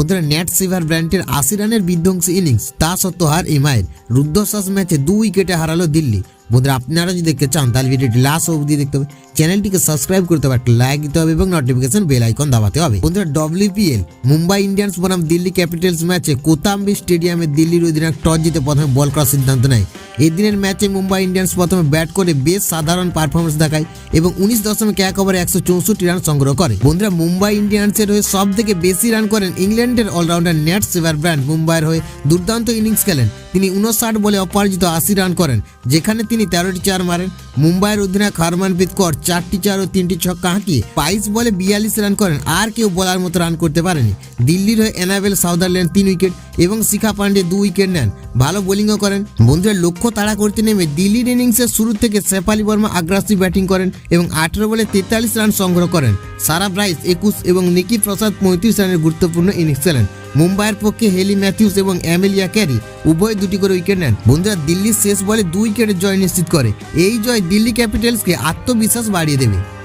বন্ধুরা নেট সিভার ব্র্যান্ডের আশি রানের বিধ্বংসী ইনিংস তা সত্ত্বেও হার এমআইয়ের রুদ্ধশ্বাস ম্যাচে দু উইকেটে হারালো দিল্লি। বন্ধুরা আপনারা যদি দেখতে চান, তাহলে ভিডিওটি লাস্ট অবধি দেখতে হবে। চ্যানেলটিকে সাবস্ক্রাইব করতে হবে, একটা লাইক দিতে হবে এবং নোটিফিকেশন বেল আইকন দাবাতে হবে। বন্ধুরা ডব্লিউপিএল মুম্বাই ইন্ডিয়ান্স বনাম দিল্লি ক্যাপিটালস ম্যাচে কোতাম্বি স্টেডিয়ামে দিল্লির অধিনায়ক টস জিতে প্রথমে বল করার সিদ্ধান্ত নেয়। এই দিনের ম্যাচে মুম্বাই ইন্ডিয়ান্স প্রথমে ব্যাট করে বেশ সাধারণ পারফরমেন্স দেখায় এবং উনিশ দশমিক এক ওভারে একশো চৌষট্টি রান সংগ্রহ করে। বন্ধুরা, মুম্বাই ইন্ডিয়ান্সের হয়ে সব থেকে বেশি রান করেন ইংল্যান্ডের অলরাউন্ডার নেট সেভার ব্র্যান্ড। মুম্বাইয়ের হয়ে দুর্দান্ত ইনিংস খেলেন। তিনি উনষাট বলে অপরাজিত আশি রান করেন, যেখানে তিনি তেরোটি চার মারেন। মুম্বাইয়ের অধিনায়ক হারমানপ্রীত কর চারটি চার ও তিনটি ছক্কা হাঁকিয়ে বাইশ বলে বিয়াল্লিশ রান করেন, আর কেউ বলার মতো রান করতে পারেনি। দিল্লির হয়ে এনাবেল সাউদারল্যান্ড তিন উইকেট এবং শিখা পান্ডে দু উইকেট নেন। ভালো বোলিংও করেন। বন্ধুরা, লক্ষ্য তাড়া করতে নেমে দিল্লির ইনিংসের শুরু থেকে শেফালি বর্মা আগ্রাসী ব্যাটিং করেন এবং আঠেরো বলে তেতাল্লিশ রান সংগ্রহ করেন। সারা ব্রাইস একুশ এবং নিকি প্রসাদ পঁয়ত্রিশ রানের গুরুত্বপূর্ণ ইনিংস খেলেন। মুম্বাইয়ের পক্ষে হেলি ম্যাথিউস এবং অ্যামেলিয়া ক্যারি উভয় দুটি করে উইকেট নেন। বন্ধুরা, দিল্লির শেষ বলে দুই উইকেটের জয় নিশ্চিত করে। এই জয় দিল্লি ক্যাপিটালসকে আত্মবিশ্বাস বাড়িয়ে দেবে